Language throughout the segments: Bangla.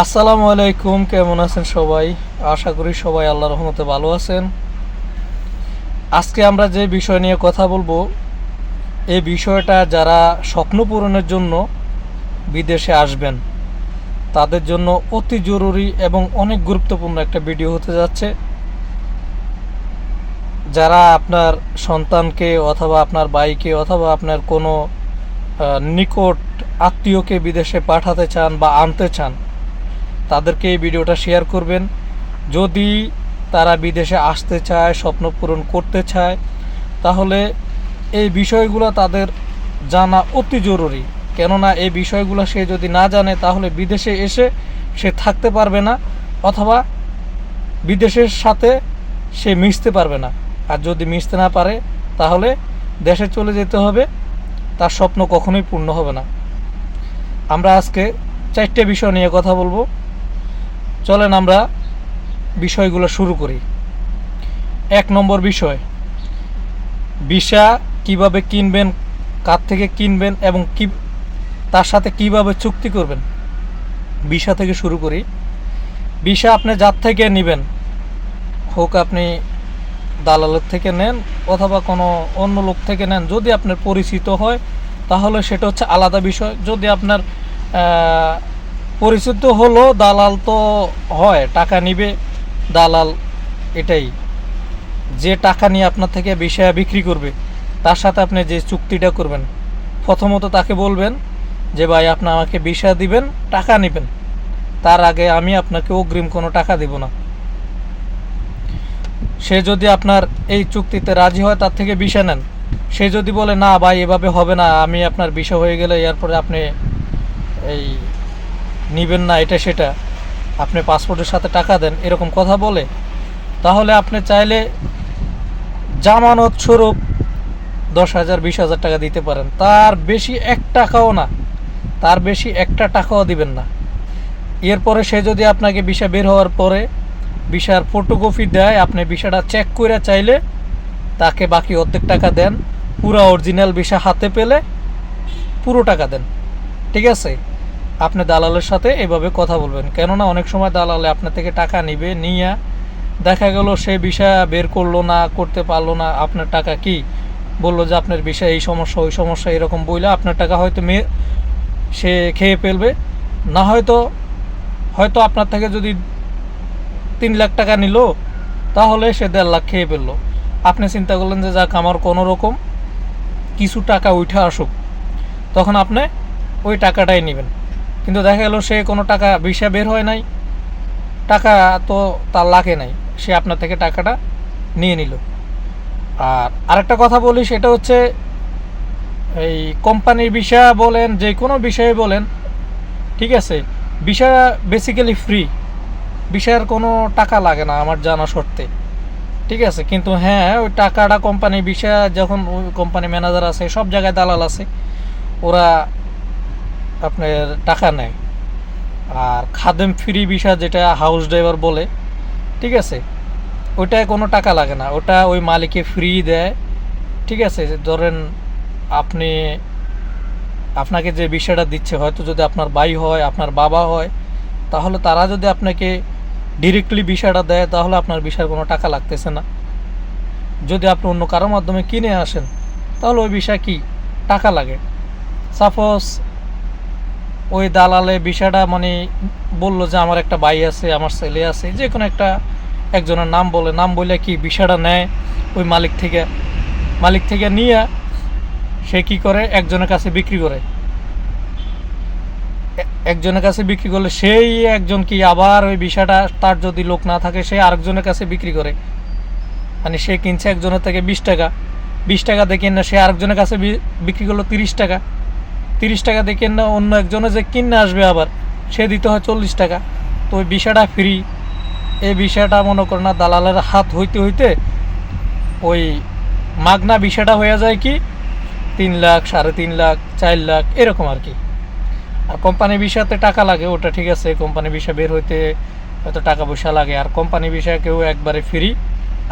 আসসালামু আলাইকুম, কেমন আছেন সবাই? আশা করি সবাই আল্লাহ রহমতে ভালো আছেন। আজকে আমরা যে বিষয় নিয়ে কথা বলব, এই বিষয়টা যারা স্বপ্ন পূরণের জন্য বিদেশে আসবেন, তাদের জন্য অতি জরুরি এবং অনেক গুরুত্বপূর্ণ একটা ভিডিও হতে যাচ্ছে। যারা আপনার সন্তানকে অথবা আপনার বাইকে অথবা আপনার কোনো নিকট আত্মীয়কে বিদেশে পাঠাতে চান বা আনতে চান তাদেরকে এই ভিডিওটা শেয়ার করবেন। যদি তারা বিদেশে আসতে চায়, স্বপ্ন পূরণ করতে চায়, তাহলে এই বিষয়গুলো তাদের জানা অতি জরুরি। কেননা এই বিষয়গুলো সে যদি না জানে, তাহলে বিদেশে এসে সে থাকতে পারবে না, অথবা বিদেশের সাথে সে মিশতে পারবে না। আর যদি মিশতে না পারে, তাহলে দেশে চলে যেতে হবে, তার স্বপ্ন কখনোই পূর্ণ হবে না। আমরা আজকে চারটে বিষয় নিয়ে কথা বলব। চলেন আমরা বিষয়গুলো শুরু করি। এক নম্বর বিষয়, ভিসা কীভাবে কিনবেন, কার থেকে কিনবেন এবং কি, তার সাথে কীভাবে চুক্তি করবেন? ভিসা থেকে শুরু করি। ভিসা আপনি যার থেকে নেবেন, হোক আপনি দালালের থেকে নেন অথবা কোনো অন্য লোক থেকে নেন, যদি আপনার পরিচিত হয়, তাহলে সেটা হচ্ছে আলাদা বিষয়। যদি আপনার পরিচিত হলো, দালাল তো হয়, টাকা নিবে, দালাল এটাই। যে টাকা নিয়ে আপনার থেকে বিষয় বিক্রি করবে, তার সাথে আপনি যে চুক্তিটা করবেন, প্রথমত তাকে বলবেন যে, ভাই, আপনি আমাকে বিষয় দিবেন, টাকা নেবেন। তার আগে আমি আপনাকে অগ্রিম কোনো টাকা দিব না। সে যদি আপনার এই চুক্তিতে রাজি হয়, তার থেকে বিষয় নেন। সে যদি বলে, না, ভাই, এভাবে হবে না, আমি আপনার বিষয় হয়ে গেলে এরপরে আপনি এই নিবেন না, এটা সেটা। আপনি পাসপোর্টের সাথে টাকা দেন, এরকম কথা বলে। তাহলে আপনি চাইলে জামানত স্বরূপ দশ হাজার, বিশ হাজার টাকা দিতে পারেন। তার বেশি এক টাকাও না। তার বেশি একটা টাকাও দিবেন না। এরপরে সে যদি আপনাকে বিষয় বের হওয়ার পরে বিষার ফটোকপি দেয়, আপনি বিষয়টা চেক করে চাইলে তাকে বাকি অর্ধেক টাকা দেন। পুরো অরিজিনাল বিষয় হাতে পেলে পুরো টাকা দেন। ঠিক আছে? আপনি দালালের সাথে এভাবে কথা বলবেন। কেননা অনেক সময় দালালে আপনার থেকে টাকা নিবে, নিয়ে দেখা গেল সে বিষয় বের করল না, করতে পারল না, আপনার টাকা কি? বলল যে আপনার বিষয় এই সমস্যা, ওই সমস্যা, এরকম বইলে আপনার টাকা হয়তো মেয়ে সে খেয়ে ফেলবে। না হয়তো হয়তো আপনার থেকে যদি তিন লাখ টাকা নিল, তাহলে সে দেড় লাখ খেয়ে ফেলল। আপনি চিন্তা করলেন যে যাক, আমার কোনো রকম কিছু টাকা উঠে আসুক, তখন আপনি ওই টাকাটাই নেবেন। কিন্তু দেখা গেল সে কোনো টাকা, ভিসা বের হয় নাই। টাকা তো তার লাগে নাই। সে আপনার থেকে টাকাটা নিয়ে নিল। আর আরেকটা কথা বলি, সেটা হচ্ছে এই কোম্পানির বিষয় বলেন, যে কোনো বিষয়ে বলেন, ঠিক আছে? বিষয় বেসিক্যালি ফ্রি বিষয়ের কোনো টাকা লাগে না আমার জানা সত্ত্বে ঠিক আছে? কিন্তু হ্যাঁ ওই টাকাটা কোম্পানি বিষয় যখন ওই কোম্পানি ম্যানেজার আছে, সব জায়গায় দালাল আছে, ওরা আপনার টাকা নেয়। আর খাদেম ফ্রি বিষয় যেটা হাউস ড্রাইভার বলে, ঠিক আছে? ওইটায় কোনো টাকা লাগে না। ওটা ওই মালিকে ফ্রি দেয়। ঠিক আছে? ধরেন আপনি, আপনাকে যে বিষয়টা দিচ্ছে, হয়তো যদি আপনার ভাই হয়, আপনার বাবা হয়, তাহলে তারা যদি আপনাকে ডিরেক্টলি বিষয়টা দেয়, তাহলে আপনার বিষয়ের কোনো টাকা লাগতেছে না। যদি আপনি অন্য কারোর মাধ্যমে কিনে আসেন, তাহলে ওই বিষয় কি? টাকা লাগে। সাপোজ ওই দালালে বিষয়টা মানে বলল যে আমার একটা ভাই আছে, আমার ছেলে আছে, যে কোনো একটা একজনের নাম বলে নাম বলে কি বিষয়টা নেয় ওই মালিক থেকে। মালিক থেকে নিয়ে সে কি করে? একজনের কাছে বিক্রি করে। একজনের কাছে বিক্রি করলে সেই একজন কি আবার ওই বিষয়টা তার যদি লোক না থাকে, সে আরেকজনের কাছে বিক্রি করে। মানে সে কিনছে একজনের থেকে বিশ টাকা। বিশ টাকা দেখে না সে আরেকজনের কাছে বিক্রি করল তিরিশ টাকা। তিরিশ টাকা দেখে না অন্য একজনে যে কিনে আসবে আবার, সে দিতে হয় চল্লিশ টাকা। তো ওই বিষয়টা ফ্রি এই বিষয়টা মনে করেন না, দালালের হাত হইতে হইতে ওই মাগনা বিষয়টা হয়ে যায় কি, তিন লাখ, সাড়ে তিন লাখ, চার লাখ, এরকম আর কি। আর কোম্পানি বিষয়তে টাকা লাগে, ওটা ঠিক আছে কোম্পানি বিষয় বের হইতে হয়তো টাকা পয়সা লাগে। আর কোম্পানি বিষয় কেউ একবারে ফ্রি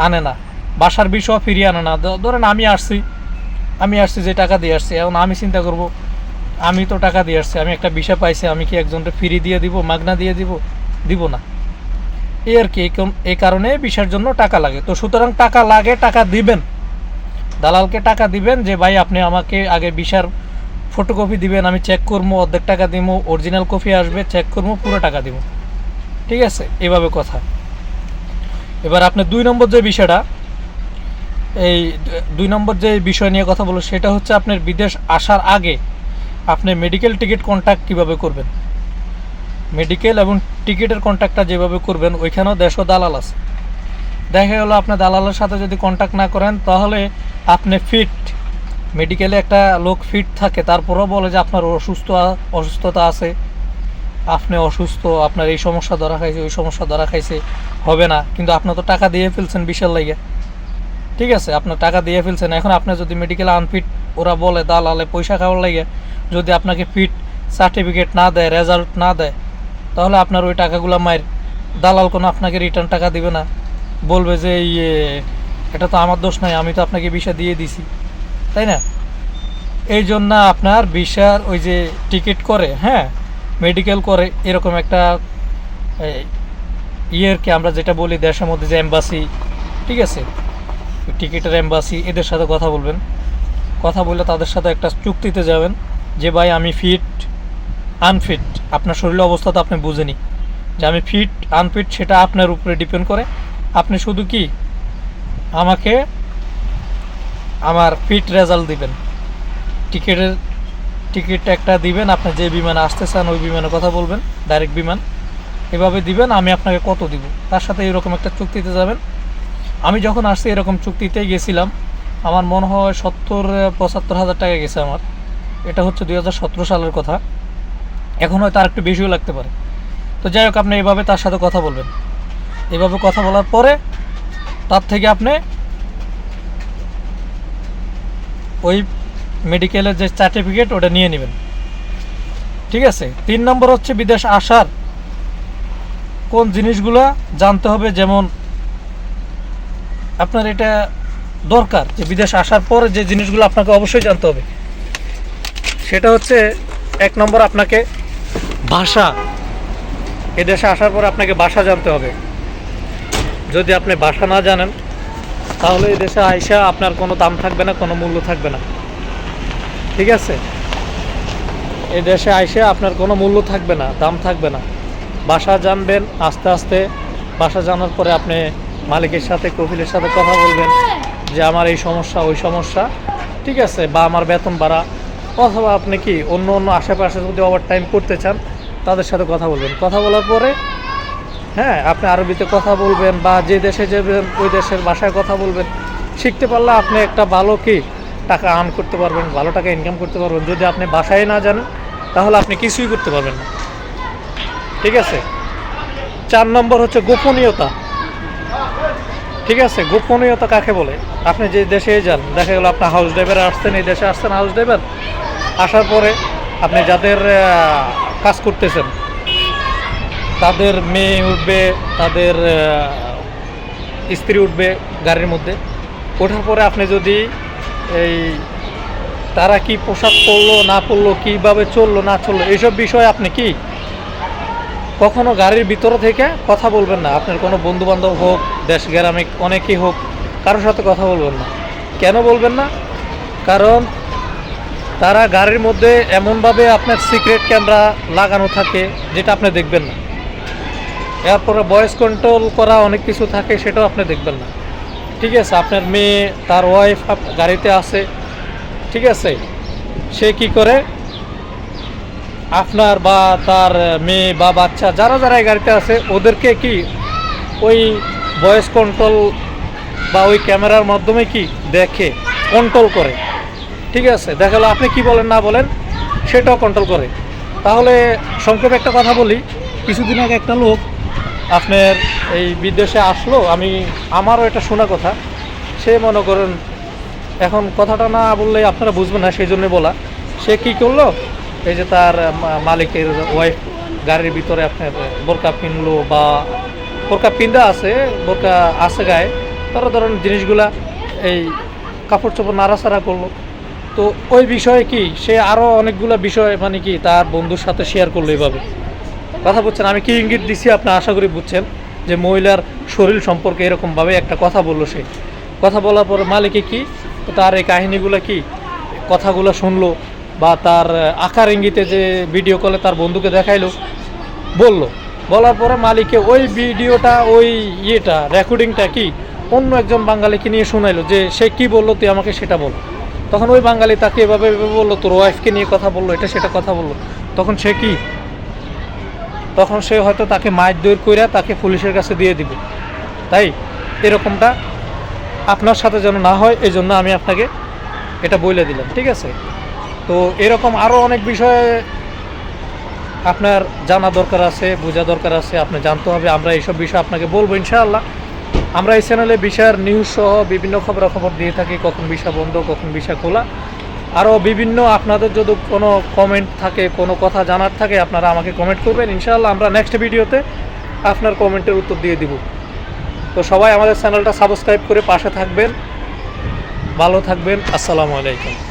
আনে না। বাসার বিষয় ফ্রি আনে না। ধরেন আমি আসছি আমি আসছি যে টাকা দিয়ে আসছি, এখন আমি চিন্তা করব আমি তো টাকা দিয়ে আসছি, আমি একটা বিষয় পাইছি, আমি কি একজনকে ফ্রি দিয়ে দিব, মাগনা দিয়ে দিব? দিব না। এই আর কি, এই কারণে বিষয়ের জন্য টাকা লাগে। তো সুতরাং টাকা লাগে, টাকা দিবেন। দালালকে টাকা দিবেন যে, ভাই, আপনি আমাকে আগে বিশার ফটোকপি দিবেন, আমি চেক করব, অর্ধেক টাকা দিব অরিজিনাল কপি আসবে চেক করব, পুরো টাকা দিব। ঠিক আছে, এভাবে কথা। এবার আপনি দুই নম্বর যে বিষয়টা এই দুই নম্বর যে বিষয় নিয়ে কথা বলো সেটা হচ্ছে আপনার বিদেশ আসার আগে আপনি মেডিকেল টিকিট কন্ট্যাক্ট কীভাবে করবেন? মেডিকেল এবং টিকিটের কন্ট্যাক্টটা যেভাবে করবেন, ওইখানেও দেশও দালাল আছে। দেখা গেলো আপনি দালালের সাথে যদি কন্ট্যাক্ট না করেন, তাহলে আপনি ফিট মেডিকেলে একটা লোক ফিট থাকে, তারপরেও বলে যে আপনার অসুস্থ, অসুস্থতা আছে। আপনি অসুস্থ, আপনার এই সমস্যা ধরা খাইছে, ওই সমস্যা ধরা খাইছে, হবে না। কিন্তু আপনি তো টাকা দিয়ে ফেলছেন বিশাল লাগে ঠিক আছে আপনার টাকা দিয়ে ফেলছেন। এখন আপনি যদি মেডিকেল আনফিট ওরা বলে দালালে পয়সা খাওয়ার লাগে যদি আপনাকে ফিট সার্টিফিকেট না দেয় রেজাল্ট না দেয়, তাহলে আপনার ওই টাকাগুলো মায়ের দালাল কোনো আপনাকে রিটার্ন টাকা দিবে না। বলবে যে ইয়ে এটা তো আমার দোষ নয় আমি তো আপনাকে বিষা দিয়ে দিছি। তাই না? এই জন্য আপনার বিষার ওই যে টিকিট করে হ্যাঁ মেডিকেল করে, এরকম একটা ইয়েরকে আমরা যেটা বলি দেশের মধ্যে যে এম্বাসি ঠিক আছে? টিকিটের এম্বাসি এদের সাথে কথা বলবেন। কথা বলে তাদের সাথে একটা চুক্তিতে যাবেন। যে ভাই আমি ফিট আনফিট আপনার শরীরের অবস্থা তো আপনি বুঝেনি যে আমি ফিট আনফিট সেটা আপনার উপরে ডিপেন্ড করে। আপনি শুধু কি আমাকে আমার ফিট রেজাল্ট দিবেন। টিকিটের, টিকিট একটা দিবেন, আপনি যে বিমানে আসতে চান ওই বিমানের কথা বলবেন ডাইরেক্ট বিমান। এভাবে দিবেন, আমি আপনাকে কত দিব? তার সাথে এরকম একটা চুক্তিতে যাবেন। আমি যখন আসছি এরকম চুক্তিতে গেছিলাম, আমার মনে হয় সত্তর, পঁচাত্তর হাজার টাকা গেছে আমার। এটা হচ্ছে দুই হাজার সতেরো সালের কথা। এখন হয়তো আর একটু বেশিও লাগতে পারে। তো যাই হোক, আপনি এভাবে তার সাথে কথা বলবেন। এভাবে কথা বলার পরে তার থেকে আপনি ওই মেডিকেলের যে সার্টিফিকেট ওটা নিয়ে নেবেন। ঠিক আছে? তিন নম্বর হচ্ছে বিদেশ আসার কোন জিনিসগুলো জানতে হবে, যেমন আপনার এটা দরকার যে বিদেশ আসার পরে যে জিনিসগুলো আপনাকে অবশ্যই জানতে হবে। সেটা হচ্ছে এক নম্বর আপনাকে ভাষা। এদেশে আসার পর আপনাকে ভাষা জানতে হবে। যদি আপনি ভাষা না জানেন, তাহলে এই দেশে আইসা আপনার কোনো দাম থাকবে না, কোনো মূল্য থাকবে না। ঠিক আছে? এই দেশে আইসা আপনার কোনো মূল্য থাকবে না, দাম থাকবে না। বাসা জানবেন, আস্তে আস্তে বাসা জানার পরে আপনি মালিকের সাথে, কফিলের সাথে কথা বলবেন যে, আমার এই সমস্যা, ওই সমস্যা। ঠিক আছে? বা, আমার বেতন বাড়া অথবা আপনি কি অন্য অন্য আশেপাশে যদি ওভার টাইম করতে চান, তাদের সাথে কথা বলবেন। কথা বলার পরে হ্যাঁ আপনি আরবিতে কথা বলবেন বা যে দেশে যাবেন, ওই দেশের ভাষায় কথা বলবেন। শিখতে পারলে আপনি একটা ভালো কি, টাকা আর্ন করতে পারবেন, ভালো টাকা ইনকাম করতে পারবেন। যদি আপনি ভাষায় না জানেন, তাহলে আপনি কিছুই করতে পারবেন না। ঠিক আছে? চার নম্বর হচ্ছে গোপনীয়তা। ঠিক আছে, গোপনীয়তা কাকে বলে? আপনি যে দেশে যান, দেখা গেল আপনার হাউস ড্রাইভারে আসছেন, এই দেশে আসছেন হাউস ড্রাইভার আসার পরে আপনি যাদের কাজ করতেছেন, তাদের মেয়ে উঠবে, তাদের স্ত্রী উঠবে গাড়ির মধ্যে, ওঠার পরে আপনি যদি এই তারা কি পোশাক পরলো, না পরলো, কীভাবে চলল, না চলল, এইসব বিষয়ে আপনি কি কখনো গাড়ির ভিতরে থেকে কথা বলবেন না। আপনার কোনো বন্ধু বান্ধব হোক, দেশ গ্রামে অনেকেই হোক, কারোর সাথে কথা বলবেন না। কেন বলবেন না? কারণ তারা গাড়ির মধ্যে এমনভাবে আপনার সিক্রেট ক্যামেরা লাগানো থাকে যেটা আপনি দেখবেন না। এরপরে ভয়েস কন্ট্রোল করা অনেক কিছু থাকে সেটাও আপনি দেখবেন না। ঠিক আছে, আপনার মেয়ে, তার ওয়াইফ গাড়িতে আছে। ঠিক আছে, সে কি করে আপনার বা তার মেয়ে বা বাচ্চা, যারা যারা এই গাড়িতে আছে, ওদেরকে কি ওই ভয়েস কন্ট্রোল বা ওই ক্যামেরার মাধ্যমে কি দেখে কন্ট্রোল করে? ঠিক আছে দেখাল আপনি কি বলেন না বলেন, সেটাও কন্ট্রোল করে। তাহলে সংক্ষেপে একটা কথা বলি, কিছুদিন আগে একটা লোক আপনার এই বিদেশে আসলো, আমি, আমারও এটা শোনা কথা, সে মনে করেন, এখন কথাটা না বললে আপনারা বুঝবেন না, সেই জন্য বলা। সে কি করল? এই যে তার মালিকের ওয়াইফ গাড়ির ভিতরে আপনার বোরকা পিনলো বা বোরকা পিন্দা আছে, বোরকা আছে গায়ে। তারা ধরেন জিনিসগুলা এই কাপড় চোপড় নাড়াচাড়া করল। তো ওই বিষয়ে কি সে আরও অনেকগুলো বিষয় মানে কি তার বন্ধুর সাথে শেয়ার করল এইভাবে? কথা বলছেন আমি কি ইঙ্গিত দিছি আপনি আশা করি বুঝছেন যে মহিলার শরীর সম্পর্কে এরকমভাবে একটা কথা বলল সে। কথা বলার পরে মালিকে কি, তার এই কাহিনীগুলো কি, কথাগুলো শুনলো বা তার আকার ইঙ্গিতে যে ভিডিও কলে তার বন্ধুকে দেখাইলো, বলল। বলার পরে মালিকে ওই ভিডিওটা ওই ইয়েটা রেকর্ডিংটা কি, অন্য একজন বাঙালিকে নিয়ে শোনাইলো যে সে কি বলল, তুই আমাকে সেটা বল। তখন ওই বাঙালি তাকে এভাবে এভাবে বলল, তোর ওয়াইফকে নিয়ে কথা বলল, এটা সেটা কথা বলল। তখন সে কি? তখন সে হয়তো তাকে মাইর দৈর কইরা তাকে পুলিশের কাছে দিয়ে দিবে। তাই এরকমটা আপনার সাথে যেন না হয় এই জন্য আমি আপনাকে এটা বলে দিলাম, ঠিক আছে? তো এরকম আরও অনেক বিষয়ে আপনার জানা দরকার আছে, বোঝা দরকার আছে, আপনি জানতে হবে। আমরা এইসব বিষয় আপনাকে বলব ইনশাআল্লাহ। আমরা এই চ্যানেলে বিষয়ের নিউজ সহ বিভিন্ন খবরাখবর দিয়ে থাকি, কখন বিষয় বন্ধ, কখন বিষয় খোলা। আরও বিভিন্ন আপনাদের যদি কোনো কমেন্ট থাকে, কোনো কথা জানার থাকে, আপনারা আমাকে কমেন্ট করবেন। ইনশাআল্লাহ আমরা নেক্সট ভিডিওতে আপনার কমেন্টের উত্তর দিয়ে দিব। তো সবাই আমাদের চ্যানেলটা সাবস্ক্রাইব করে পাশে থাকবেন। ভালো থাকবেন। আসসালামু আলাইকুম।